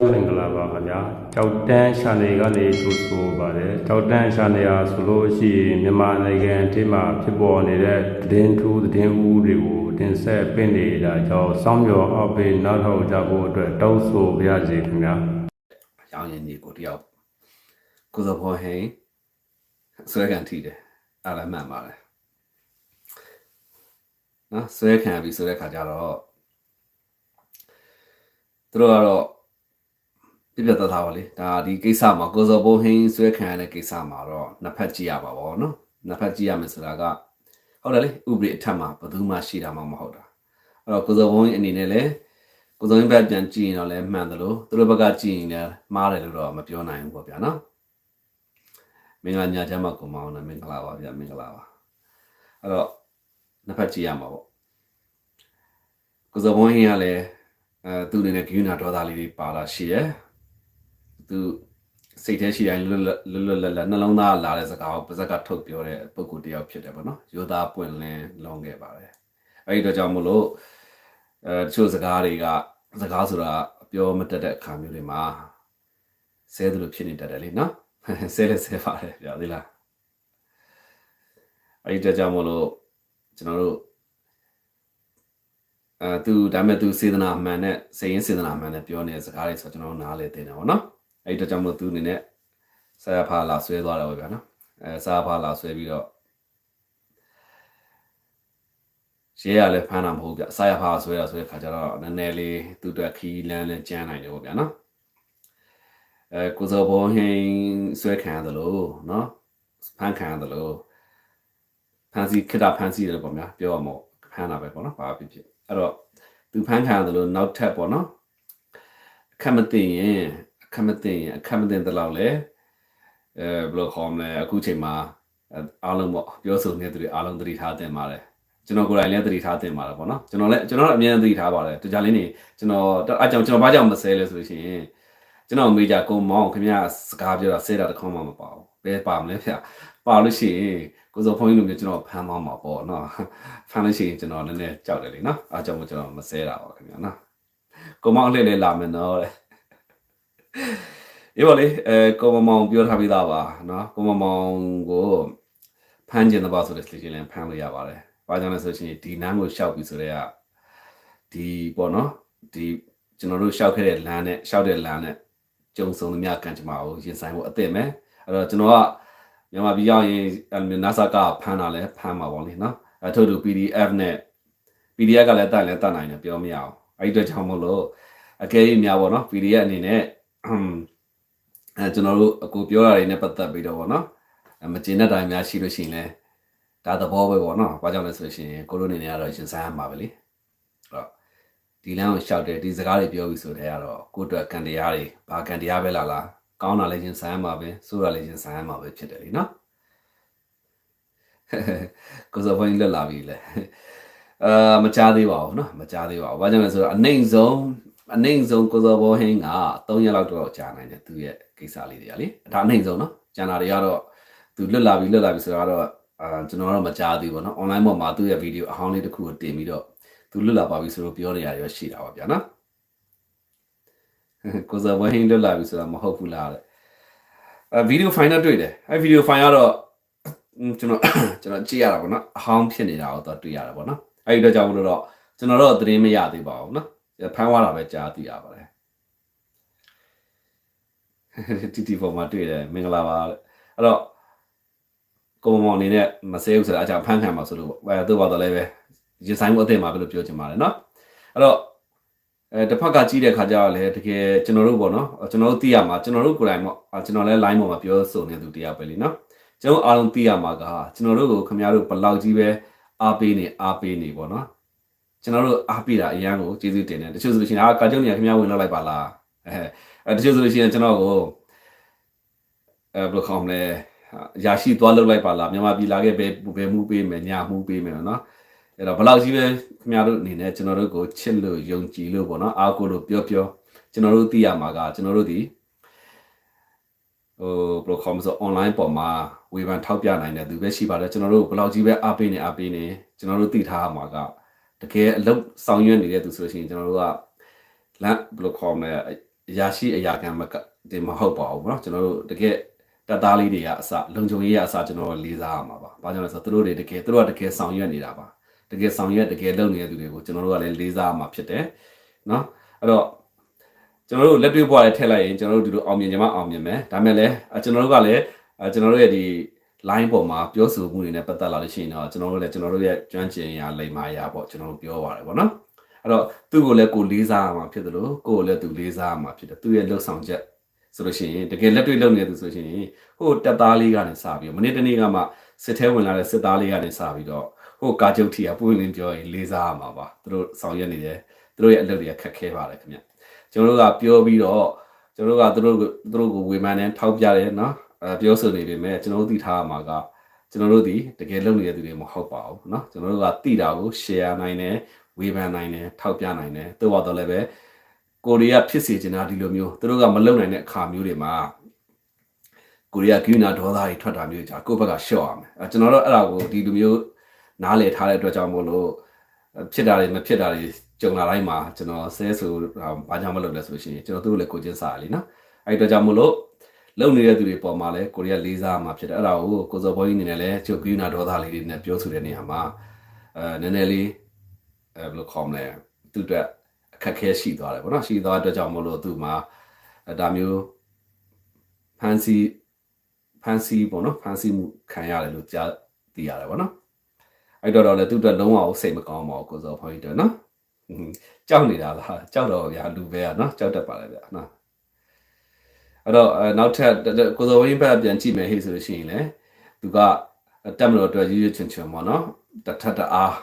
မင်္ဂလာပါခင်ဗျာကြောက်တန်းရှာနေကနေထိုးဆိုပါတယ်ကြောက်တန်းရှာနေရဆိုလို့ရှိရင်မြန်မာနိုင်ငံအထိမှာဖြစ်ပေါ်နေတဲ့သတင်းထူးသတင်းဦးတွေကိုတင်ဆက်ပင့်နေတာကြောင့်စောင်းမျော်အောက်ပေးနောက်ထောက်ကြဖို့အတွက်တောင်းဆိုပါရစေခင်ဗျာရောင်းရင်ညီကိုတယောက်ကိုစောဖော်ဟိန်ဆွဲခံထိတယ်အဲ့ဒါမှန်ပါတယ်နော်ဆွဲခံပြီဆိုတဲ့ခါကျတော့သူတို့ကတော့ ပြပြတသားပါလေဒါဒီကိစ္စမှာကိုစောဘိုးဟင်းဆွဲခံရတဲ့ကိစ္စမှာတော့နှစ်ဖက်ကြည့်ရပါဘောနော်နှစ်ဖက်ကြည့်ရမယ်ဆိုတာကဟုတ်တယ်လေဥပဒေအထက်မှာဘယ်သူမှရှိတာမှမဟုတ်တာအဲ့တော့ကိုစောဘိုးဟင်းအနေနဲ့လည်းကိုစောဘိုးဘက်ပြန်ကြည့်ရင်တော့လည်းမှန်တယ်လို့သူတို့ဘက်ကကြည့်ရင်လည်းမှားတယ်လို့တော့မပြောနိုင်ဘူးပေါ့ဗျာနော်မင်္ဂလာညချမ်းမှာကိုမောင်းနဲ့မင်္ဂလာပါဗျာမင်္ဂလာပါအဲ့တော့နှစ်ဖက်ကြည့်ရမှာပေါ့ကိုစောဘိုးဟင်းကလည်းအဲသူအနေနဲ့ဂိူးနာဒေါသလေးတွေပါလာရှိရဲ့ သူစိတ်ထဲရှိတိုင်းလွတ်လွတ်လွတ်လပ်လပ်နှလုံးသားလာတဲ့စကားကိုပါဇက်ကထုတ်ပြောတဲ့ပုံကူတယောက်ဖြစ်တယ်ပေါ့နော်ရိုးသားပွင့်လင်းလုံးခဲ့ပါတယ်အဲ့ဒီတော့ကြောင့်မလို့အဲတချို့စကားတွေကစကားဆိုတာပြောမတတ်တဲ့အခါမျိုးတွေမှာဆဲတယ်လို့ဖြစ်နေတတ်တယ်လေနော်ဆဲလဲဆဲပါတယ်ပြသေးလားအဲ့ဒီတော့ကြောင့်မလို့ကျွန်တော်တို့အဲသူဒါမဲ့သူစေတနာမှန်နဲ့စိတ်ရင်းစေတနာမှန်နဲ့ပြောနေတဲ့စကားတွေဆိုတော့ကျွန်တော်တို့နားလေသိနေပါတော့နော် အဲ့ဒီတော့ကြောင့်မလို့သူအနေနဲ့ဆရာဖာလာဆွဲသွားတယ်ဗျာနော်အဲဆရာဖာလာဆွဲပြီးတော့ရဲရလဲဖမ်းတာမဟုတ်ဗျဆရာဖာဆွဲတာဆိုတဲ့ခါကျတော့နည်းနည်းလေးသူ့အတွက်ခီးလန်းနဲ့ကြမ်းနိုင်တယ်ပေါ့ဗျာနော်အဲကိုစောဘောဟင်းဆွဲခံရတယ်လို့နော်ဖမ်းခံရတယ်လို့ဖမ်းစီခိတာဖမ်းစီတယ်ပေါ့ဗျာပြောရမို့ဖမ်းတာပဲပေါ့နော်ဘာဖြစ်ဖြစ်အဲ့တော့သူဖမ်းခံရတယ်လို့နောက်ထပ်ပေါ့နော်အခက်မသိရင် အခက်မသိရင်အခက်မသိတဲ့လောက်လေအဲဘယ်လိုခေါ်မလဲအခုချိန်မှာအားလုံးပေါ့ပြောဆိုနေတဲ့သူတွေအားလုံးသတိထားတင်ပါတယ်ကျွန်တော်ကိုယ်တိုင်လည်းသတိထားတင်ပါတယ်ပေါ့နော်ကျွန်တော်လည်းကျွန်တော်လည်းအမြဲတမ်းသတိထားပါတယ်တကြလေးနေကျွန်တော်အကြောင်းကျွန်တော်ဘာကြောင့်မဆဲလဲဆိုလို့ရှိရင်ကျွန်တော်မေးကြကိုမောင်ခင်ဗျာစကားပြောတာဆဲတာတခေါမှမပါဘူးဘယ်ပါမလဲဖေပါလို့ရှိရင်ကိုစောဖုန်းကြီးလိုမျိုးကျွန်တော်ဖမ်းသွားမှာပေါ့နော်ဖမ်းလို့ရှိရင်ကျွန်တော်လည်းနည်းကြောက်တယ်လေနော်အားကြောင့်ကျွန်တော်မဆဲတာပါခင်ဗျာနော်ကိုမောင်လေးလေးလာမယ်နော်တဲ့ ဒီပါလေအဲကိုမောင်ပြောထားပြီးသားပါနော်ကိုမောင်ကိုဖမ်းကျင်တဲ့ပါဆိုတဲ့ station လည်းဖမ်းလို့ရပါတယ်ဘာကြောင့်လဲဆိုရှင်ဒီနန်းကိုရှောက်ပြီးဆိုတော့ဒီပေါ့နော်ဒီကျွန်တော်တို့ရှောက်ခဲ့တဲ့လမ်းနဲ့ရှောက်တဲ့လမ်းနဲ့ကြုံစုံသမျှကန်ကြမှာကိုရင်ဆိုင်ဖို့အသင့်ပဲအဲ့တော့ကျွန်တော်ကမြန်မာပြည်ရောက်ရင်အဲ့လို NASA ကဖမ်းတာလဲဖမ်းမှာပေါ့လေနော်အထုပ်တူ PDF နဲ့ PDF ကလည်းတက်လည်းတက်နိုင်တယ်ပြောမရအောင်အဲ့ဒီအတွက်ကြောင့်မလို့အကယ်၍များပေါ့နော် PDF အနေနဲ့ အဲကျွန်တော်တို့အကိုပြောတာတွေနဲ့ပတ်သက်ပြီးတော့ပေါ့နော်မကျင်တဲ့တိုင်းများရှိလို့ရှိရင်လဲဒါသဘောပဲပေါ့နော်ဘာကြောင့်လဲဆိုလို့ရှိရင်ကိုလိုနေနေကတော့ရှင်ဆိုင်ရမှာပဲလေအဲ့တော့ဒီလမ်းကိုရှောက်တယ်ဒီစကားတွေပြောပြီးဆိုတဲ့ကတော့ကိုယ့်အတွက်ကန်တရားတွေဘာကန်တရားပဲလားလားကောင်းတာလည်းရှင်ဆိုင်ရမှာပဲဆိုးတာလည်းရှင်ဆိုင်ရမှာပဲဖြစ်တယ်လीနော်ကိုစောဖွင့်လွတ်လာပြီလေအာမကြားသေးပါဘူးเนาะမကြားသေးပါဘူးဘာကြောင့်လဲဆိုတော့အနိုင်ဆုံး အနိုင်ဆုံးကိုစောဘောဟင်းက3ရက်လောက်တော့ကြာနိုင်တယ်သူရဲ့ကိစ္စလေးတွေကလေဒါအနိုင်ဆုံးเนาะကျန်တာတွေကတော့သူလွတ်လာပြီလွတ်လာပြီဆိုတော့အာကျွန်တော်တော့မကြားသေးဘူးเนาะ online ပေါ်မှာသူ့ရဲ့ဗီဒီယိုအဟောင်းလေးတစ်ခုကိုတင်ပြီးတော့သူလွတ်လာပါပြီဆိုတော့ပြောနေရတယ်ရှိတာပါဗျာနော်ကိုစောဘောဟင်းလွတ်လာပြီဆိုတာမဟုတ်ဘူးလားတဲ့အဲဗီဒီယိုဖိုင်တော့တွေ့တယ်အဲဗီဒီယိုဖိုင်ကတော့ကျွန်တော်ကျွန်တော်ကြည့်ရတာပေါ့နော်အဟောင်းဖြစ်နေတာကိုတော့တွေ့ရတာပေါ့နော်အဲဒီတော့ကြောင့်မလို့တော့ကျွန်တော်တော့သတင်းမရသေးပါဘူးနော် ဖမ်းသွားတာပဲကြားသိရပါတယ်တီတီပေါ်မှာတွေ့တယ်မင်္ဂလာပါအဲ့တော့ကိုမောင်အနေနဲ့မဆဲဘူးဆိုတာအကြောင်းဖမ်းခံမှာဆိုလို့အဲသူ့ဘာတော့လည်းပဲရင်ဆိုင်မှုအသင့်မှာပဲလို့ပြောချင်ပါတယ်နော်အဲ့တော့အဲတစ်ဖက်ကကြည့်တဲ့ခါကျတော့လေတကယ်ကျွန်တော်တို့ပေါ့နော်ကျွန်တော်တို့သိရမှာကျွန်တော်တို့ကိုယ်တိုင်ပေါ့ကျွန်တော်လည်း line ပေါ်မှာပြောဆိုနေသူတရားပဲလीနော်ကျွန်တော်အားလုံးသိရမှာကကျွန်တော်တို့ကိုခင်ဗျားတို့ဘလောက်ကြီးပဲအားပေးနေအားပေးနေပေါ့နော် ကျွန်တော်တို့အားပေးတာအရန်ကိုကျေးဇူးတင်တယ်တချို့ဆိုလို့ရှိရင်အာကာကျုံနေခင်ဗျားဝင်လောက်လိုက်ပါလားအဲတချို့ဆိုလို့ရှိရင်ကျွန်တော်ကိုအဲဘယ်လိုခေါ်မလဲရာရှိသွားလောက်လိုက်ပါလားမြန်မာပြည်လာခဲ့ပဲဘယ်မှုပေးမယ်ညာမှုပေးမယ်နော်အဲ့တော့ဘလောက်ကြီးပဲခင်ဗျားတို့အနေနဲ့ကျွန်တော်တို့ကိုချစ်လို့ယုံကြည်လို့ပေါ့နော်အားကိုလို့ပြောပြောကျွန်တော်တို့သိရမှာကကျွန်တော်တို့ဒီဟိုဘယ်လိုခေါ်မလဲ online ပေါ်မှာဝေဖန်ထောက်ပြနိုင်တဲ့သူပဲရှိပါတယ်ကျွန်တော်တို့ဘလောက်ကြီးပဲအားပေးနေအားပေးနေကျွန်တော်တို့သိထားမှာက တကယ်အလုပ်ဆောင်ရွက်နေတဲ့သူဆိုလို့ရှိရင်ကျွန်တော်တို့ကလမ်းဘယ်လိုခေါ်မလဲ အရာရှိအရာခံမကဒီမဟုတ်ပါဘူးเนาะကျွန်တော်တို့တကယ်တက်သားလေးတွေကအစလုံခြုံရေးကအစကျွန်တော်တို့လေးစားရမှာပါဘာကြောင့်လဲဆိုတော့သူတို့တွေတကယ်သူတို့ကတကယ်ဆောင်ရွက်နေတာပါတကယ်ဆောင်ရွက်တကယ်လုပ်နေတဲ့သူတွေကိုကျွန်တော်တို့ကလည်းလေးစားရမှာဖြစ်တယ်เนาะအဲ့တော့ကျွန်တော်တို့လက်တွေ့ဘဝလေးထည့်လိုက်ရင်ကျွန်တော်တို့ဒီလိုအောင်မြင်ကြမှာအောင်မြင်မယ်ဒါမဲ့လည်းကျွန်တော်တို့ကလည်းကျွန်တော်တို့ရဲ့ဒီ line ပေါ်မှာပြောဆိုမှုတွေနဲ့ပတ်သက်လာလို့ရှိရင်တော့ကျွန်တော်တို့လည်းကျွန်တော်တို့ရဲ့ကျွမ်းကျင်ရာလိမ္မာရာပေါ့ကျွန်တော်တို့ပြောပါတယ်ပေါ့နော်အဲ့တော့သူ့ကိုလည်းကိုလေးစားရမှာဖြစ်တယ်လို့ကိုယ်ကိုလည်းသူလေးစားရမှာဖြစ်တယ်သူ့ရဲ့လှုပ်ဆောင်ချက်ဆိုလို့ရှိရင်တကယ်လက်တွေ့လုပ်နေသူဆိုရှင်ဟိုတက်သားလေးကနေစပြီးမနေ့တနေ့ကမှစစ်ထဲဝင်လာတဲ့စစ်သားလေးကနေစပြီးတော့ဟိုကာကျုပ်ထီကပွင့်လင်းပြောရင်လေးစားရမှာပါသူတို့ဆောင်ရွက်နေတယ်သူတို့ရဲ့အလုပ်တွေကခက်ခဲပါတယ်ခင်ဗျကျွန်တော်တို့ကပြောပြီးတော့ကျွန်တော်တို့ကသူတို့သူတို့ကိုဝေဖန်တယ်ထောက်ပြတယ်နော်အဲ ပြောဆိုနေပေမဲ့ကျွန်တော်တို့သိထားရမှာကကျွန်တော်တို့ဒီတကယ်လုပ်နေတဲ့သူတွေမဟုတ်ပါဘူးเนาะကျွန်တော်တို့ကသိတာကို share နိုင်တယ်ဝေဖန်နိုင်တယ်ထောက်ပြနိုင်တယ်တိုးတော့လည်းပဲကိုရီးယားဖြစ်စေချင်တာဒီလိုမျိုးသူတို့ကမလုပ်နိုင်တဲ့အခါမျိုးတွေမှာကိုရီးယားကိနာဒေါသတွေထွက်တာမျိုးကြာကိုယ့်ဘက်ကရှော့ရမယ်အဲကျွန်တော်တို့အဲ့ဒါကိုဒီလိုမျိုးနားလည်ထားတဲ့အတွက်ကြောင့်မို့လို့ဖြစ်တာတွေမဖြစ်တာတွေကြုံလာတိုင်းမှာကျွန်တော်ဆဲဆိုဘာကြောင့်မလုပ်လဲဆိုလို့ရှိရင်ကျွန်တော်သူတို့လည်းကိုချင်းစားရလीနော်အဲ့အတွက်ကြောင့်မို့လို့ လုံနေတဲ့သူတွေပေါ်မှာလည်းကိုရီးယားလေးစားမှာဖြစ်တယ်အဲ့ဒါကိုကိုစောဘောကြီးအနေနဲ့လည်းချုပ်ကိနာဒေါသလေးတွေနဲ့ပြောဆိုတဲ့နေရာမှာအဲနည်းနည်းလေးအဲဘယ်လိုခေါ်မလဲသူတို့အခက်ခဲရှိသွားတယ်ပေါ့နော်ရှိသွားတဲ့အတွက်ကြောင့်မို့လို့သူ့မှာဒါမျိုးဖန်စီဖန်စီပေါ့နော်ဖန်စီမှုခံရတယ်လို့ကြားသိရတယ်ပေါ့နော်အဲ့တော့တော့လည်းသူ့အတွက်လုံးဝစိတ်မကောင်းပါဘူးကိုစောဘောကြီးတို့နော်ကြောက်နေတာလားကြောက်တော့ဗျာလူပဲอ่ะနော်ကြောက်တတ်ပါလေဗျာနော် အဲ့တော့နောက်ထပ်ကိုစောဝင်းဘက်ပြန်ကြည့်မယ်ဟေ့ဆိုလို့ရှိရင်လေသူကတက်မလို့အတွက်ရွရွချွန်ချွန်ပေါ့နော်တထတအား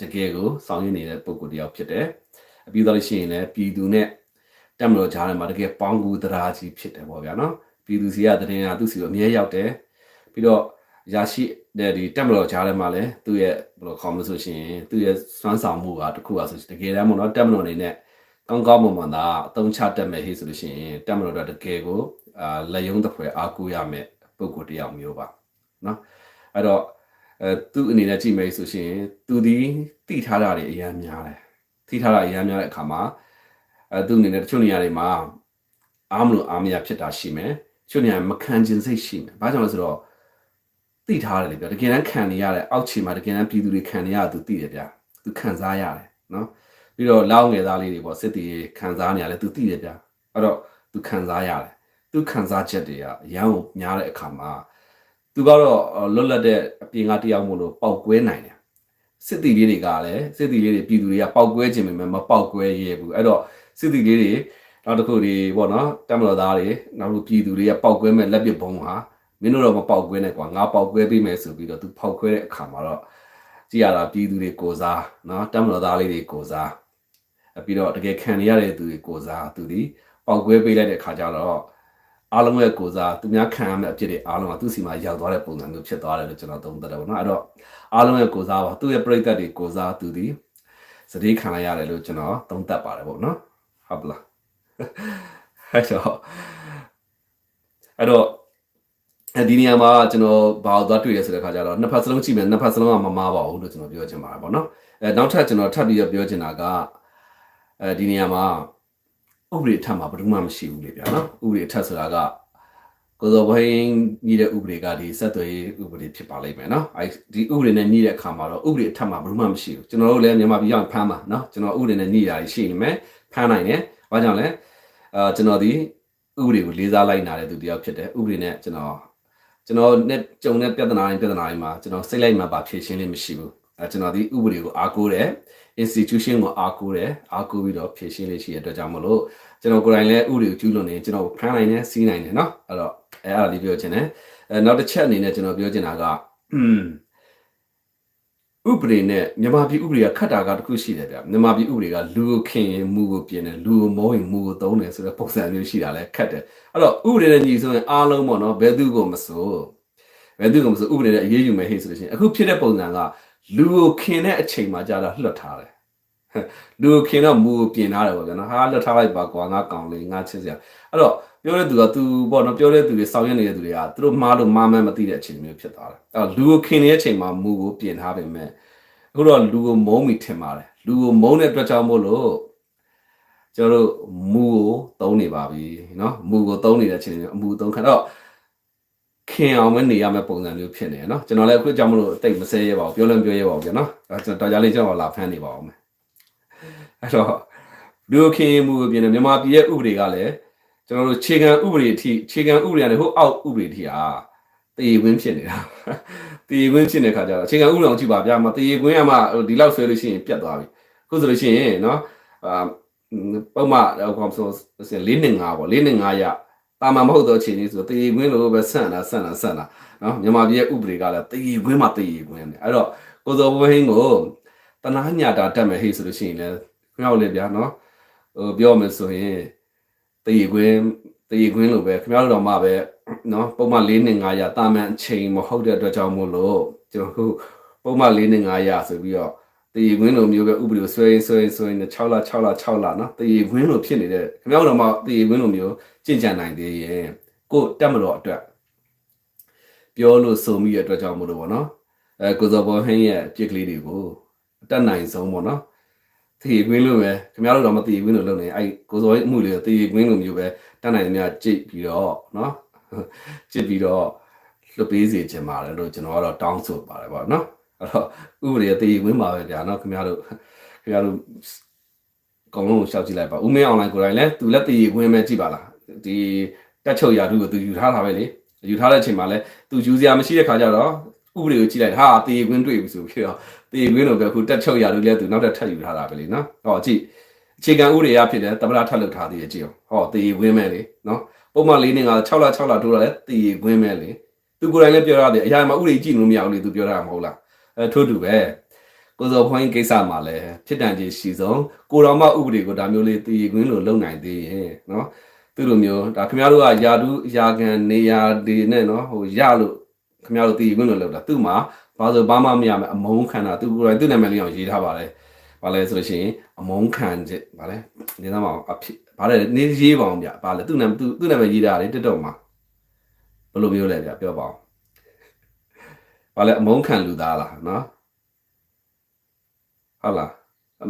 တကယ်ကိုစောင်းရင်းနေတဲ့ပုံကိုတယောက်ဖြစ်တယ်အပြီးတော့လို့ရှိရင်လည်းပြည်သူနဲ့တက်မလို့ကြားထဲမှာတကယ်ပေါင်းကူတရားကြီးဖြစ်တယ်ပေါ့ဗျာနော်ပြည်သူစီကတရင်ကသူ့စီကိုအမြဲရောက်တယ်ပြီးတော့ရရှိတဲ့ဒီတက်မလို့ကြားထဲမှာလည်းသူ့ရဲ့ဘယ်လိုခေါ်မလို့ဆိုရှင်သူ့ရဲ့စွမ်းဆောင်မှုကတခုอ่ะဆိုတကယ်တမ်းမို့နော်တက်မလို့အနေနဲ့ ကောင်းကောင်းမွန်မွန်သာအသုံးချတတ်မယ်ဟေ့ဆိုလို့ရှိရင်တက်မလို့တော့တကယ်ကိုအာလက်ယုံတစ်ဖွဲအားကိုးရမယ်ပုံကိုတယောက်မျိုးပါနော်အဲ့တော့အဲသူ့အနေနဲ့ကြည့်မယ်ဆိုရှင်သူဒီတိထားတာတွေအများများတယ်တိထားတာအများများတဲ့အခါမှာအဲသူ့အနေနဲ့တချို့နေရာတွေမှာအားမလို့အားမရဖြစ်တာရှိမယ်တချို့နေရာမခံကျင်စိတ်ရှိမယ်ဘာကြောင့်လဲဆိုတော့တိထားတယ်လေဗျတကယ်တမ်းခံနေရတဲ့အောက်ခြေမှာတကယ်တမ်းပြည်သူတွေခံနေရသူသိတယ်ဗျသူခံစားရတယ်နော် ပြီးတော့လောင်းငယ်သားလေးတွေပေါ့စစ်တီခံစားနေရတယ်သူသိတယ်ဗျအဲ့တော့သူခံစားရတယ်သူခံစားချက်တွေကအရန်ကိုများတဲ့အခါမှာသူကတော့လွတ်လပ်တဲ့အပြင်ကတယောက်မို့လို့ပေါက်ကွဲနိုင်တယ်စစ်တီလေးတွေကလည်းစစ်တီလေးတွေပြည်သူတွေကပေါက်ကွဲခြင်းပဲမပေါက်ကွဲရဲဘူးအဲ့တော့စစ်တီလေးတွေနောက်တစ်ခုတွေပေါ့နော်တမတော်သားတွေနောက်တစ်ပြည်သူတွေကပေါက်ကွဲမဲ့လက်ပစ်ဘုံဟာမင်းတို့တော့မပေါက်ကွဲနဲ့ကွာငါပေါက်ကွဲပြီးမယ်ဆိုပြီးတော့သူဖောက်ကွဲတဲ့အခါမှာတော့ကြည့်ရတာပြည်သူတွေကိုစားနော်တမတော်သားလေးတွေကိုစား ပြီးတော့တကယ်ခံရတဲ့သူတွေကိုစားသူဒီပေါက်ကွဲပေးလိုက်တဲ့အခါကျတော့အားလုံးရဲ့ကိုစားသူများခံရမယ့်အဖြစ်တွေအားလုံးကသူ့စီမှာရောက်သွားတဲ့ပုံစံမျိုးဖြစ်သွားတယ်လို့ကျွန်တော်သုံးသပ်တယ်ပေါ့နော်အဲ့တော့အားလုံးရဲ့ကိုစားပါသူ့ရဲ့ပြိသက်တွေကိုစားသူဒီစတိခံရရတယ်လို့ကျွန်တော်သုံးသပ်ပါတယ်ပေါ့နော်ဟုတ်ပလားအဲ့တော့အဲ့တော့အဲဒီနေရာမှာကျွန်တော်ဘာလို့သွားတွေ့ရဆိုတဲ့ခါကျတော့နှစ်ဖက်စလုံးကြည့်မယ်နှစ်ဖက်စလုံးကမမားပါဘူးလို့ကျွန်တော်ပြောချင်ပါတယ်ပေါ့နော်အဲနောက်ထပ်ကျွန်တော်ထပ်ပြီးပြောချင်တာက အဲဒီနေရာမှာဥပဒေထပ်မှာဘယ်သူမှမရှိဘူးလေဗျာနော်ဥပဒေထပ်ဆိုတာကကိုစောဘိုင်းညီတဲ့ဥပဒေကဒီဆက်သွယ်ရေးဥပဒေဖြစ်ပါလိမ့်မယ်နော်အဲဒီဥပဒေနဲ့ညီတဲ့အခါမှာတော့ဥပဒေထပ်မှာဘယ်သူမှမရှိဘူးကျွန်တော်တို့လည်းမြန်မာပြည်ရောက်ဖမ်းပါနော်ကျွန်တော်ဥပဒေနဲ့ညီတာရှိနေမယ်ဖမ်းနိုင်တယ်ဘာကြောင့်လဲအာကျွန်တော်ဒီဥပဒေကိုလေးစားလိုက်နာတဲ့သူတယောက်ဖြစ်တယ်ဥပဒေနဲ့ကျွန်တော်ကျွန်တော်နဲ့ကြုံတဲ့ပြဿနာတွေပြဿနာတွေမှာကျွန်တော်စိတ်လိုက်မှပါဖြေရှင်းလို့မရှိဘူးအဲ ကျွန်တော်ဒီဥပဒေကိုအားကိုးတယ် institution ကိုအားကိုးတယ်အားကိုးပြီးတော့ဖြည့်ရှင်းလေးရှိတဲ့အတွက်ကြောင့်မလို့ကျွန်တော်ကိုယ်တိုင်လည်းဥပဒေကိုကျူးလွန်နေကျွန်တော်ဖမ်းနိုင်တယ်စီးနိုင်တယ်เนาะအဲ့တော့အဲ့အဲ့ဒါလေးပြောချင်တယ်အဲနောက်တစ်ချက်အနေနဲ့ကျွန်တော်ပြောချင်တာကဥပဒေနဲ့မြန်မာပြည်ဥပဒေကခတ်တာကတခုရှိတယ်ဗျမြန်မာပြည်ဥပဒေကလူကိုခင်ရင်မူကိုပြင်တယ်လူကိုမောရင်မူကိုသုံးတယ်ဆိုတဲ့ပုံစံမျိုးရှိတာလဲခတ်တယ်အဲ့တော့ဥပဒေနဲ့ညီဆိုရင်အားလုံးပေါ့နော်ဘယ်သူကိုမဆိုဘယ်သူကိုမဆိုဥပဒေနဲ့အရေးယူမယ်ဟေ့ဆိုလို့ရှိရင်အခုဖြစ်တဲ့ပုံစံက လူကိုခင်တဲ့အချိန်မှာကြာတော့လွတ်ထားတယ်လူကိုခင်တော့မူကိုပြင်ထားတယ်ပေါ့ဗျာနော်ဟာလွတ်ထားလိုက်ပါကွာငါကောင်လေးငါချစ်စရာအဲ့တော့ပြောတဲ့သူကသူပေါ့နော်ပြောတဲ့သူတွေစောင့်ရနေတဲ့သူတွေကသူတို့မားလို့မားမှန်းမသိတဲ့အချိန်မျိုးဖြစ်သွားတယ်အဲ့တော့လူကိုခင်နေတဲ့အချိန်မှာမူကိုပြင်ထားပေမဲ့အခုတော့လူကိုမုံမိထင်ပါတယ်လူကိုမုံတဲ့အတွက်ကြောင့်မို့လို့ ကျွန်တော်တို့မူကိုသုံးနေပါပြီเนาะမူကိုသုံးနေတဲ့အချိန်အမူသုံးခါတော့ ခင်အောင်မနေရမယ့်ပုံစံမျိုးဖြစ်နေเนาะကျွန်တော်လည်းအခုကြောင့်မလို့တိတ်မဆဲရပါဘူးပြောလို့ပြောရပါဘူးဗျာเนาะကျွန်တော်တော်ကြလေးကျွန်တော်လာဖမ်းနေပါအောင်မယ်အဲ့တော့လူခင်မူကိုပြင်နေမြန်မာပြည်ရဲ့ဥပဒေကလည်းကျွန်တော်တို့ခြေခံဥပဒေအထိခြေခံဥပဒေကနေဟိုအောက်ဥပဒေအထိအာတေဝင်းဖြစ်နေတာတေဝင်းဖြစ်နေတဲ့ခါကျတော့အခြေခံဥပဒေအောင်ကြည့်ပါဗျာမတေဝင်းကမှဒီလောက်ဆွဲလို့ရှိရင်ပြတ်သွားပြီခုဆိုလို့ရှိရင်เนาะအာပုံမှန်ဟောဆို၄နဲ့5ပေါ့၄နဲ့5ရ တာမန်မဟုတ်တော့ခြေလေးဆိုတည်ခွင်းလိုပဲဆန့်တာဆန့်တာဆန့်တာနော်မြန်မာပြည်ရဲ့ဥပဒေကလည်းတည်ခွင်းမှတည်ခွင်းတယ်အဲ့တော့ကိုစောဘိုးဟင်းကိုတနာညာတာတတ်မယ်ဟေ့ဆိုလို့ရှိရင်လည်းခင်ဗျားတို့လည်းဗျာနော်ဟိုပြောမယ်ဆိုရင်တည်ခွင်းတည်ခွင်းလိုပဲခင်ဗျားတို့တော့မှပဲနော်ပုံမှန်၄နှစ်900တာမန်အချိန်မဟုတ်တဲ့အတွက်ကြောင့်မို့လို့ကျွန်တော်တို့ပုံမှန်၄နှစ်900ဆိုပြီးတော့ တည်ခွင်းလိုမျိုးပဲဥပဒေဆွဲဆွဲဆွဲနေ6လ6လ6လနော်တည်ခွင်းလိုဖြစ်နေတဲ့ခင်ဗျားတို့မှတည်ခွင်းလိုမျိုးကြင်ကြံနိုင်သေးရဲ့ကိုတက်မတော်အတွက်ပြောလို့စုံမိရအတွက်ကြောင့်မို့လို့ပေါ့နော်အဲကိုစောဘောဟင်းရဲ့ပြစ်ကလေးတွေကိုအတက်နိုင်ဆုံးပေါ့နော်တည်ခွင်းလိုပဲခင်ဗျားတို့တော့မတည်ခွင်းလိုလုပ်နေအဲကိုစောရဲ့အမှုလေးတည်ခွင်းလိုမျိုးပဲတက်နိုင်သမျှကြိတ်ပြီးတော့နော်ကြိတ်ပြီးတော့လွတ်ပေးစေချင်ပါတယ်လို့ကျွန်တော်ကတော့တောင်းဆိုပါတယ်ပေါ့နော် အဲ့တော့ဥပဒေအသေးဝင်းပါပဲဗျာနော်ခင်ဗျားတို့ခင်ဗျားတို့အကုန်လုံးကိုရှောက်ကြည့်လိုက်ပါဦးမင်းအွန်လိုင်းကိုယ်တိုင်လဲသူလက်တည်ဝင်းမဲ့ကြည့်ပါလားဒီတက်ချုပ်ရာထူးကိုသူယူထားတာပဲလေယူထားတဲ့အချိန်မှာလဲသူယူစရာမရှိတဲ့ခါကျတော့ဥပဒေကိုကြည့်လိုက်ဟာတည်ဝင်းတွေ့ပြီဆိုပြီးတော့တည်ဝင်းလို့ပဲအခုတက်ချုပ်ရာထူးလဲသူနောက်ထပ်ထပ်ယူထားတာပဲလေနော်ဟောကြည့်အခြေခံဥပဒေအဖြစ်လဲတမရထပ်လုပ်ထားသေးရဲ့ကြည့်အောင်ဟောတည်ဝင်းမဲ့လေနော်ပုံမှန်လေးနေက6လ6လတိုးတာလဲတည်ဝင်းမဲ့လေသူကိုယ်တိုင်လည်းပြောရတယ်အရာမှာဥပဒေကြည့်လို့မရဘူးလေသူပြောတာမဟုတ်လား အဲထို့တူပဲကိုစောဖွင့်ကိစ္စမှာလည်းဖြစ်တန်ကြီးရှိဆုံးကိုတော်မဥပဒေကိုဒါမျိုးလေးတည်ခွင်းလို့လုံနိုင်သေးရင်နော်သူလိုမျိုးဒါခင်ဗျားတို့ကယာတုယာကန်နေရာတွေနဲ့နော်ဟိုရလို့ခင်ဗျားတို့တည်ခွင်းလို့လုံတာသူ့မှာဘာလို့ဘာမှမရမယ်အမုန်းခံတာသူကိုယ်တိုင်သူ့နာမည်လေးအောင်ရေးထားပါတယ်ဘာလဲဆိုလို့ရှိရင်အမုန်းခံချက်ဘာလဲနေသားမအောင်အဖြစ်ဘာလဲနေရေးပါအောင်ဗျဘာလဲသူ့နာမည်သူ့နာမည်ရေးထားတယ်တက်တော့မှာဘယ်လိုမျိုးလဲဗျပြောပါအောင် ဘာလဲအမုန်းခံလူသားလားနော်ဟုတ်လား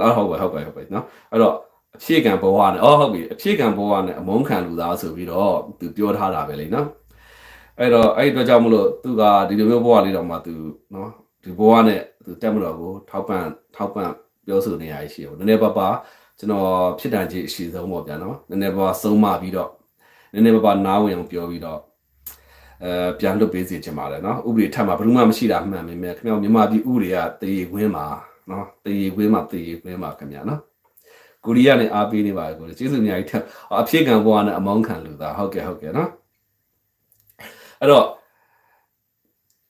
နော်ဟုတ်ပါဟုတ်ပါဟုတ်ပါနော်အဲ့တော့အဖြည့်ကံဘဝနဲ့အော်ဟုတ်ပြီအဖြည့်ကံဘဝနဲ့အမုန်းခံလူသားဆိုပြီးတော့သူပြောထားတာပဲလေနော်အဲ့တော့အဲ့ဒီအတွက်ကြောင့်မလို့သူကဒီလိုမျိုးဘဝလေးတော့မှသူနော်ဒီဘဝနဲ့သူတက်မတော်ကိုထောက်ပံ့ထောက်ပံ့ပြောဆိုနေရရှိဘူးနည်းနည်းပါးပါကျွန်တော်ဖြစ်တန်ကြီးအရှိဆုံးပေါ့ဗျာနော်နည်းနည်းပါးဆုံးမပြီးတော့နည်းနည်းပါးပါနားဝင်အောင်ပြောပြီးတော့ အဲပြန်လွတ်ပေးစီချင်ပါတယ်နော်ဥပဒေထပ်မှာဘယ်သူမှမရှိတာမှန်ပေမဲ့ခင်ဗျာမြန်မာပြည်ဥပဒေကတည်ခွင်းမှာနော်တည်ခွင်းမှာတည်ခွင်းမှာခင်ဗျာနော်ကိုရီးယားနဲ့အားပေးနေပါတယ်ကိုကျေးဇူးအများကြီးထပ်အဖြစ်ကံဘွားနဲ့အမောင်းခံလူသားဟုတ်ကဲ့ဟုတ်ကဲ့နော်အဲ့တော့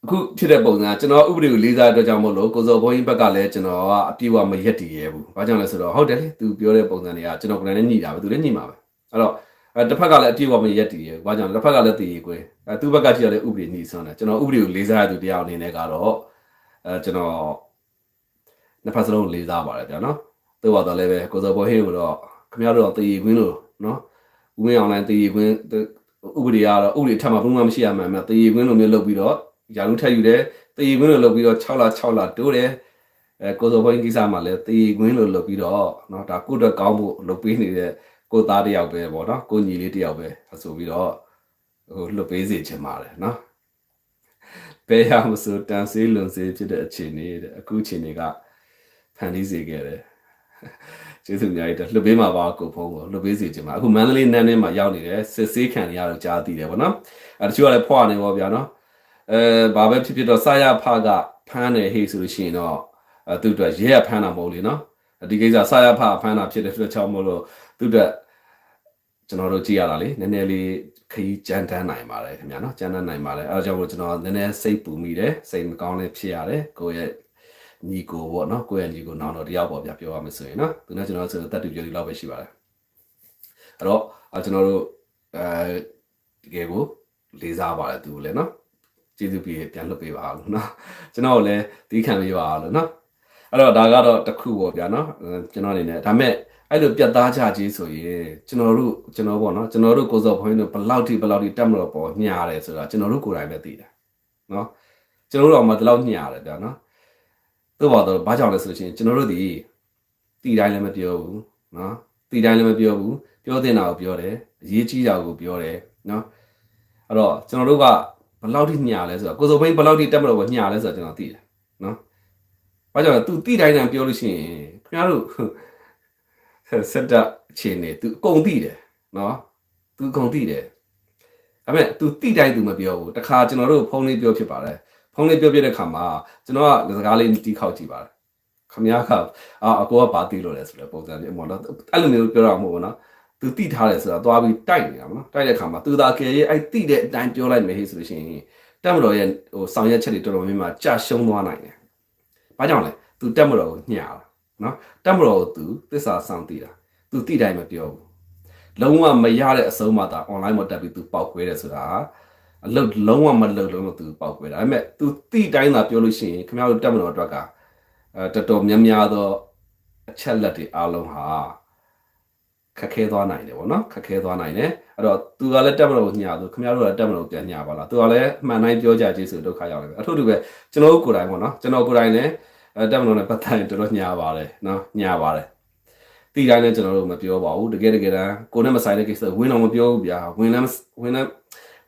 အခုဖြစ်တဲ့ပုံစံကျွန်တော်ဥပဒေကိုလေးစားအတွက်ကြောင့်မို့လို့ကိုစောဘုန်းကြီးဘက်ကလည်းကျွန်တော်ကအပြည့်အဝမရက်တည်ရဲဘူး။ဘာကြောင့်လဲဆိုတော့ဟုတ်တယ်လေသူပြောတဲ့ပုံစံတွေကကျွန်တော်ကိုယ်တိုင်လည်းညှိတာပဲသူလည်းညှိမှာပဲ။အဲ့တော့ အဲတစ်ဖက်ကလည်းအပြည့်အဝမရက်တည်ရယ်ဘာကြောင့်လဲတစ်ဖက်ကလည်းတည်ရယ်ကွယ်အဲသူ့ဘက်ကကြည့်ရလဲဥပဒေညှိစွမ်းတယ်ကျွန်တော်ဥပဒေကိုလေးစားရသူတရားအနေနဲ့ကတော့အဲကျွန်တော်နှစ်ဖက်စလုံးလေးစားပါတယ်ဗျာနော်သူ့ဘာတော့လည်းပဲကိုစောပေါ်ဟင်းကိုတော့ခင်ဗျားတို့တော့တည်ရယ်ခွင်းလို့နော်ဦးမင်း online တည်ရယ်ခွင်းဥပဒေကတော့ဥပဒေထပ်မှာဘုံမှမရှိရမှန်မှတည်ရယ်ခွင်းလိုမျိုးလုပ်ပြီးတော့ယာလူထက်ယူတယ်တည်ရယ်ခွင်းလိုလုပ်ပြီးတော့6လ6လတိုးတယ်အဲကိုစောပေါ်ဟင်းကိစ္စမှာလည်းတည်ရယ်ခွင်းလိုလုပ်ပြီးတော့နော်ဒါကိုယ့်အတွက်ကောင်းဖို့လုပ်ပေးနေတဲ့ ကိုသားတယောက်ပဲပေါ့နော်ကိုညီလေးတယောက်ပဲဆိုပြီးတော့ဟိုလွတ်ပေးစေချင်ပါတယ်နော်ဘယ်ရမဆိုတန်ဆေးလွန်ဆေးဖြစ်တဲ့အခြေအနေတဲ့အခုအခြေအနေကဖန်တီးစေခဲ့တယ်ကျေးဇူးများတယ်လွတ်ပေးမှာပါကိုဖုံးကိုလွတ်ပေးစီခြင်းမှာအခုမန္တလေးနန်းထဲမှာရောက်နေတယ်စစ်ဆေးခံရတော့ကြားသိတယ်ဗောနော်အဲတချို့ကလည်းဖွာနေပါဗျာနော်အဲဘာပဲဖြစ်ဖြစ်တော့စာရဖကဖမ်းတယ်ဟေ့ဆိုလို့ရှိရင်တော့သူ့အတွက်ရဲရဖမ်းတာမဟုတ်လေနော်ဒီကိစ္စစာရဖကဖမ်းတာဖြစ်တဲ့အတွက်ကြောင့်မလို့သူ့အတွက် ကျွန်တော်တို့ကြည့်ရတာလေနည်းနည်းလေးခရီးကြမ်းတမ်းနိုင်ပါတယ်ခင်ဗျာနော်ကြမ်းတမ်းနိုင်ပါတယ်အဲဒါကြောင့်မို့ကျွန်တော်နည်းနည်းစိတ်ပူမိတယ်စိတ်မကောင်းလည်းဖြစ်ရတယ်ကိုယ့်ရဲ့ညီကိုပေါ့နော်ကိုယ့်ရဲ့ညီကိုနောင်တော့တယောက်ပေါ့ဗျာပြောရမယ်ဆိုရင်နော်သူနဲ့ကျွန်တော်ဆိုတက်တူပြောဒီလောက်ပဲရှိပါတယ်အဲ့တော့ကျွန်တော်တို့အဲတကယ်ကိုလေးစားပါတယ်သူလည်းနော်ကျေးဇူးပြီးပြန်လွတ်ပေးပါလို့နော်ကျွန်တော်လည်းတီးခံပေးပါလို့နော်အဲ့တော့ဒါကတော့တစ်ခုပေါ့ဗျာနော်ကျွန်တော်အနေနဲ့ဒါမဲ့ အဲ့လိုပြတ်သားကြကြီးဆိုရင်ကျွန်တော်တို့ကျွန်တော်ပေါ့နော်ကျွန်တော်တို့ကိုစော်ဘုန်းကြီးတို့ဘလောက်ထိဘလောက်ထိတက်မလို့ပေါ့ညှားတယ်ဆိုတာကျွန်တော်တို့ကိုယ်တိုင်ပဲသိတယ်နော်ကျွန်တော်တို့တော့မှဒီလောက်ညှားတယ်ဗျာနော်သို့ပါတော့ဘာကြောင့်လဲဆိုလို့ရှိရင်ကျွန်တော်တို့ဒီတီတိုင်းလည်းမပြောဘူးနော်တီတိုင်းလည်းမပြောဘူးပြောတင်တာကိုပြောတယ်အရေးကြီးတာကိုပြောတယ်နော်အဲ့တော့ကျွန်တော်တို့ကဘယ်လောက်ထိညှာလဲဆိုတော့ကိုစုံဘိန်းဘယ်လောက်ထိတက်မလို့ညှာလဲဆိုတော့ကျွန်တော်သိတယ်နော်ဘာကြောင့်လဲ तू တီတိုင်းတန်ပြောလို့ရှိရင်ခင်ဗျားတို့ စက်တက်အခြေအနေ तू အကုန်သိတယ်နော် तू အကုန်သိတယ်ဒါပေမဲ့ तू တိတိုင်း तू မပြောဘူးတခါကျွန်တော်တို့ဖုန်းလေးပြောဖြစ်ပါတယ်ဖုန်းလေးပြောပြတဲ့ခါမှာကျွန်တော်ကစကားလေးတီးခောက်ကြည့်ပါတယ်ခမ ्या ကအာအကိုကဘာတီးလို့လဲဆိုတော့ပုံစံမျိုးပေါ့နော်အဲ့လိုမျိုးပြောတာမဟုတ်ဘူးနော် तू တိထားတယ်ဆိုတာသွားပြီးတိုက်နေတာပေါ့နော်တိုက်တဲ့ခါမှာ तू သာကယ်ရဲ့အဲ့တိတဲ့အတိုင်းပြောလိုက်မယ်ဟေ့ဆိုလို့ရှိရင်တက်မတော်ရဲ့ဟိုဆောင်ရွက်ချက်တွေတော်တော်များများကြာရှုံးသွားနိုင်တယ်ဘာကြောင့်လဲ तू တက်မတော်ကိုညှာတာ နော်တက်မတော်ကို तू သစ္စာဆောင်တည်တာ तू တိတိုင်းမပြောဘူးလုံးဝမရတဲ့အဆုံးမှသာ online မှာတက်ပြီး तू ပေါက်ခွဲတယ်ဆိုတာအလုပ်လုံးဝမလုပ်လုံးလို့ तू ပေါက်ခွဲတာဒါပေမဲ့ तू တိတိုင်းသာပြောလို့ရှိရင်ခင်ဗျားတို့တက်မတော်အတွက်ကအဲတော်တော်များများသောအချက်လက်တွေအားလုံးဟာခက်ခဲသွားနိုင်တယ်ဗောနော်ခက်ခဲသွားနိုင်တယ်အဲ့တော့ तू ကလည်းတက်မတော်ကိုညှာသူခင်ဗျားတို့ကတက်မတော်ကိုပြန်ညှာပါလား तू ကလည်းအမှန်တိုင်းပြောကြခြင်းဆိုဒုက္ခရောက်တယ်ပဲအထူးတူပဲကျွန်တော်တို့ကိုယ်တိုင်ဗောနော်ကျွန်တော်ကိုယ်တိုင်လည်းအဲ တက်မတော်နဲ့ပတ်သက်ရင်တော်တော်ညှာပါတယ်နော်ညှာပါတယ်တီတိုင်းလည်းကျွန်တော်တို့မပြောပါဘူးတကယ်တကယ်တမ်းကိုနဲ့မဆိုင်တဲ့ကိစ္စဝင်းတော့မပြောဘူးဗျာဝင်းလည်းဝင်းလည်း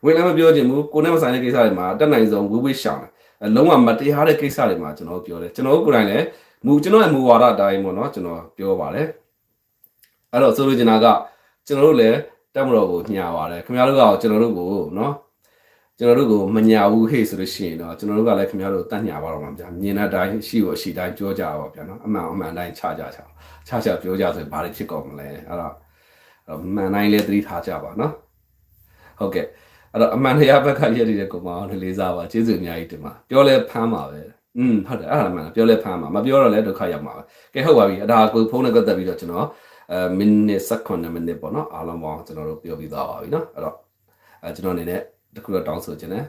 ဝင်းလည်းမပြောချင်ဘူးကိုနဲ့မဆိုင်တဲ့ကိစ္စတွေမှာတက်နိုင်ဆုံးဝေးဝေးရှောင်တယ်အလုံးဝမတရားတဲ့ကိစ္စတွေမှာကျွန်တော်ပြောတယ်ကျွန်တော်တို့ကိုယ်တိုင်လည်းမူကျွန်တော်ရဲ့မူဝါဒအတိုင်းပေါ့နော်ကျွန်တော်ပြောပါတယ်အဲ့တော့ဆိုလိုချင်တာကကျွန်တော်တို့လည်းတက်မတော်ကိုညှာပါတယ်ခင်ဗျားတို့ကကျွန်တော်တို့ကိုနော် ကျွန်တော်တို့ကိုမညာဘူးဟေ့ဆိုလို့ရှိရင်တော့ကျွန်တော်တို့ကလည်းခင်ဗျားတို့တတ်ညာပါတော့မှာဗျာမြင်တဲ့အတိုင်းရှိကိုအရှိတိုင်းပြောကြပါဗျာနော်အမှန်အမှန်တိုင်းချကြချချချပြောကြဆိုရင်ဘာတွေဖြစ်ကုန်မလဲအဲ့တော့မှန်တိုင်းလည်းသတိထားကြပါနော်ဟုတ်ကဲ့အဲ့တော့အမှန်တရားဘက်ကရည်ရည်တဲ့ကောင်မအောင်လေးစားပါကျေးဇူးအများကြီးတင်ပါပြောလဲဖမ်းပါပဲอืมဟုတ်တယ်အဲ့ဒါမှန်ပြောလဲဖမ်းပါမပြောတော့လဲဒုက္ခရောက်မှာပဲကဲဟုတ်ပါပြီအဲ့ဒါကိုဖုန်းနဲ့ကတ်သက်ပြီးတော့ကျွန်တော်အဲမိနစ်7မိနစ်ပေါ့နော်အားလုံးပေါင်းကျွန်တော်တို့ပြောပြီးသားပါပြီနော်အဲ့တော့အဲကျွန်တော်အနေနဲ့ တခုတော့တောင်းဆိုခြင်းနဲ့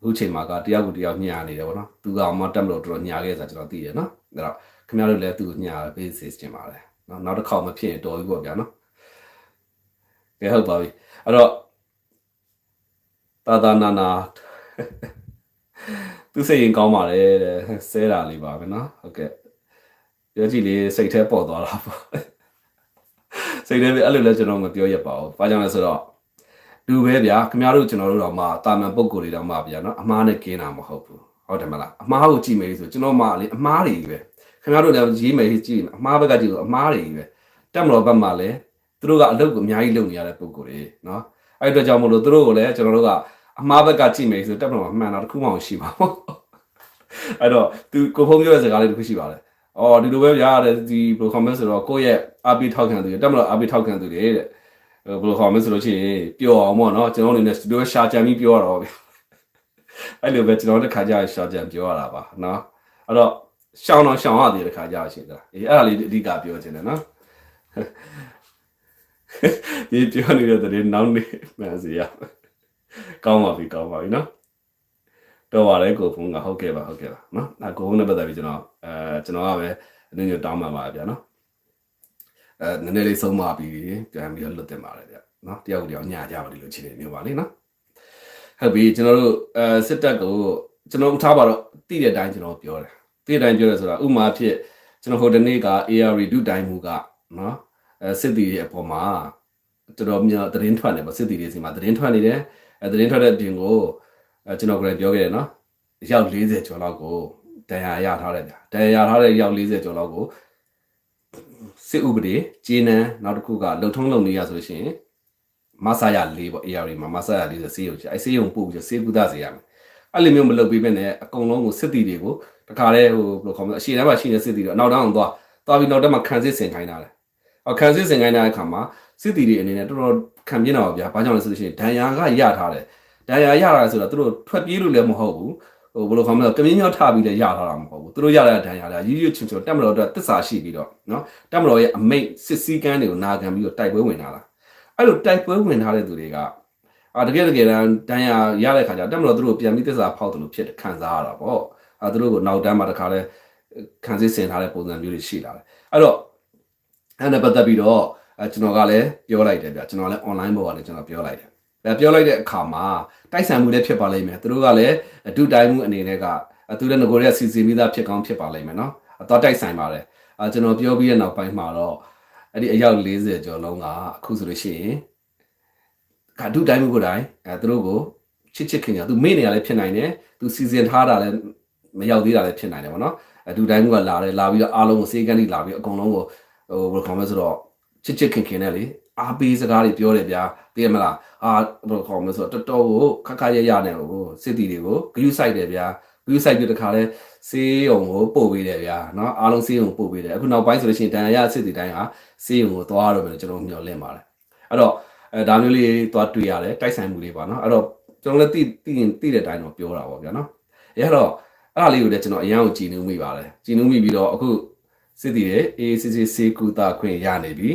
အခုချိန်မှာကတယောက်ကိုတယောက်ညှာနေတယ်ပေါ့နော်သူကမှတက်မလို့တော်တော်ညှာခဲ့ဆိုကျွန်တော်သိတယ်နော်အဲ့တော့ခင်ဗျားတို့လည်းသူ့ကိုညှာပေးစေချင်ပါတယ်နော်နောက်တစ်ခေါက်မဖြစ်ရင်တော်ပြီပေါ့ဗျာနော်ကဲဟုတ်ပါပြီအဲ့တော့တာတာနာနာသူစိတ်ရင်ကောင်းပါတယ်တဲ့ဆဲတာလေးပါပဲနော်ဟုတ်ကဲ့ပြောကြည့်လေစိတ်แท้ပေါ်သွားတာပေါ့စိတ်ထဲပဲအဲ့လိုလဲကျွန်တော်မပြောရပါဘူးဘာကြောင့်လဲဆိုတော့ လူပဲဗျာခင်ဗျားတို့ကျွန်တော်တို့တော့မှတာမန်ပုံကိုယ်တွေတော့မှဗျာနော်အမားနဲ့ကင်းတာမဟုတ်ဘူးဟုတ်တယ်မလားအမားကိုကြည့်မယ်ဆိုကျွန်တော်မှလေအမားတွေပဲခင်ဗျားတို့လည်းရေးမယ်ကြည့်အမားဘက်ကကြည့်လို့အမားတွေပဲတက်မလို့ဘက်မှာလည်းသူတို့ကအလုပ်ကိုအများကြီးလုပ်နေရတဲ့ပုံကိုယ်တွေနော်အဲ့အတွက်ကြောင့်မလို့သူတို့ကိုလည်းကျွန်တော်တို့ကအမားဘက်ကကြည့်မယ်ဆိုတက်မလို့မှန်တာတစ်ခုမှမရှိပါဘူးအဲ့တော့သူကိုဖုံးပြောတဲ့စကားလေးတစ်ခုရှိပါတယ်အော်ဒီလိုပဲဗျာတဲ့ဒီဘယ်လို comment ဆိုတော့ကိုယ့်ရဲ့အပိထောက်ခံသူတွေတက်မလို့အပိထောက်ခံသူတွေတဲ့ ဘယ်လို comment ဆိုလို့ရှိရင်ပျော်အောင်ပေါ့နော်ကျွန်တော်အနေနဲ့ studio ရှာကြံပြီးပြောရတော့ဗျအဲ့လိုပဲကျွန်တော်တစ်ခါကြာရှာကြံပြောရတာပါနော်အဲ့တော့ရှောင်းတော့ရှောင်းရသေးတဲ့ခါကြာရှိတာအေးအဲ့ဒါလေးအဓိကပြောချင်တယ်နော်ဒီပြောနေတဲ့တဲ့နောက်နေမှန်စီရကောင်းပါပြီကောင်းပါပြီနော်တော့ပါလေကိုဖုန်းကဟုတ်ကဲ့ပါဟုတ်ကဲ့ပါနော်အဲကိုဖုန်းနဲ့ပတ်သက်ပြီးကျွန်တော်အဲကျွန်တော်ကပဲအနည်းငယ်တောင်းပန်ပါဗျာနော် အဲနည်းနည်းလေးဆုံးမပြီးပြန်ပြီးလွတ်တင်ပါတယ်ဗျာနော်တယောက်တယောက်ညကြပါလိမ့်လို့ခြေနေမျိုးပါလေနော်ဟုတ်ပြီကျွန်တော်တို့အဲစစ်တပ်ကိုကျွန်တော်ထားပါတော့တိတဲ့အတိုင်းကျွန်တော်ပြောတယ်တိတဲ့အတိုင်းပြောတယ်ဆိုတာဥမာဖြစ်ကျွန်တော်ဟိုတနေ့က AR ဒုတိုင်းမူကနော်အဲစစ်တီရဲ့အပေါ်မှာတော်တော်များသတင်းထွက်နေပါစစ်တီတွေစီမှာသတင်းထွက်နေတယ်အဲသတင်းထွက်တဲ့အပြင်ကိုအဲကျွန်တော်ကလည်းပြောခဲ့တယ်နော်ရောက်40ကျော်လောက်ကိုတန်ရာရထားတယ်ဗျာတန်ရာရထားတဲ့ရောက်40ကျော်လောက်ကို စစ်ဥပဒေဂျင်းနန်းနောက်တစ်ခုကလုံထုံးလုံနေရဆိုလို့ရှိရင်မဆာရ၄ပေါ့ AR မှာမဆာရ၄ဆိုစေးရုံချအဲစေးရုံပို့ပြီးစေးကုသစေရမယ်အဲ့လိုမျိုးမလုပ်ပေးဘဲနဲ့အကုန်လုံးကိုစစ်တီတွေကိုတခါတည်းဟိုဘယ်လိုခေါ်မလဲအရှိတန်းမှာရှိနေစစ်တီတွေအနောက်တန်းအောင်သွားသွားပြီးနောက်တန်းမှာခံစစ်ဆင်ခိုင်းတာလေအော်ခံစစ်ဆင်ခိုင်းတဲ့အခါမှာစစ်တီတွေအနေနဲ့တော်တော်ခံပြင်းတာပါဗျာဘာကြောင့်လဲဆိုလို့ရှိရင်ဒဏ်ရာကရထားတယ်ဒဏ်ရာရတာဆိုတော့သူတို့ထွက်ပြေးလို့လည်းမဟုတ်ဘူး ဟိုဘယ်လိုခေါ်မလဲကမင်းညောထားပြီးလည်းရထားတာမဟုတ်ဘူးသူတို့ရတဲ့ဒဏ်ရာလည်းရည်ရည်ချွန်ချွန်တက်မလို့အတွက်တစ္ဆာရှိပြီးတော့နော်တက်မလို့ရဲ့အမိတ်စစ်စည်းကမ်းတွေကိုနာခံပြီးတော့တိုက်ပွဲဝင်လာတာအဲ့လိုတိုက်ပွဲဝင်ထားတဲ့သူတွေကအာတကယ်တကယ်တမ်းဒဏ်ရာရတဲ့ခါကျတက်မလို့သူတို့ပြန်ပြီးတစ္ဆာဖောက်တယ်လို့ဖြစ်ခံစားရတာပေါ့အဲသူတို့ကိုနောက်တန်းမှာတခါလဲခံစစ်ဆင်ထားတဲ့ပုံစံမျိုးတွေရှိလာတယ်အဲ့တော့အဲ့နဲ့ပတ်သက်ပြီးတော့အဲကျွန်တော်ကလည်းပြောလိုက်တယ်ဗျကျွန်တော်လည်း online ပေါ်ကနေကျွန်တော်ပြောလိုက်တယ် အဲပြောလိုက်တဲ့အခါမှာတိုက်ဆိုင်မှုလည်းဖြစ်ပါလိမ့်မယ်သူတို့ကလည်းအတူတိုင်းမှုအနေနဲ့ကသူလည်းငကိုရဲစီစီမိသားဖြစ်ကောင်းဖြစ်ပါလိမ့်မယ်နော်အတော့တိုက်ဆိုင်ပါတယ်အဲကျွန်တော်ပြောပြီးတဲ့နောက်ပိုင်းမှာတော့အဲ့ဒီအယောက်40ကျော်လုံးကအခုဆိုလို့ရှိရင်ကဒုတိုင်းမှုကိုယ်တိုင်အဲသူတို့ကိုချစ်ချစ်ခင်ခင်သူမေ့နေရလဲဖြစ်နိုင်တယ်သူစီစဉ်ထားတာလဲမရောက်သေးတာလဲဖြစ်နိုင်တယ်ဗောနော်အဒုတိုင်းမှုကလာတယ်လာပြီးတော့အားလုံးကိုစေကန်းတိလာပြီးအကုန်လုံးကိုဟိုဘယ်လိုခေါ်မလဲဆိုတော့ချစ်ချစ်ခင်ခင်နဲ့လေ အားပေးစကားတွေပြောတယ်ဗျာသိရမလားအာဘယ်လိုခေါ်မလဲဆိုတော့တော်တော်ကိုခက်ခက်ရရနဲ့ဟိုစစ်တီတွေကိုဂရုစိုက်တယ်ဗျာဂရုစိုက်ပြီးတခါလဲစေးုံကိုပို့ပေးတယ်ဗျာเนาะအားလုံးစေးုံပို့ပေးတယ်အခုနောက်ပိုင်းဆိုလို့ရှိရင်တန်ရရစစ်တီတိုင်းဟာစေးုံကိုသွားတော့မယ်လို့ကျွန်တော်မျှော်လင့်ပါတယ်အဲ့တော့အဲဒါမျိုးလေးသွားတွေ့ရတယ်တိုက်ဆိုင်မှုလေးပါเนาะအဲ့တော့ကျွန်တော်လည်းသိသိရင်သိတဲ့အတိုင်းတော့ပြောတာပေါ့ဗျာเนาะအဲ့တော့အဲ့ဒါလေးကိုလည်းကျွန်တော်အရန်ကိုကြည်နူးမိပါတယ်ကြည်နူးမိပြီးတော့အခုစစ်တီရဲ့ ACC စေကူတာခွင့်ရနေပြီ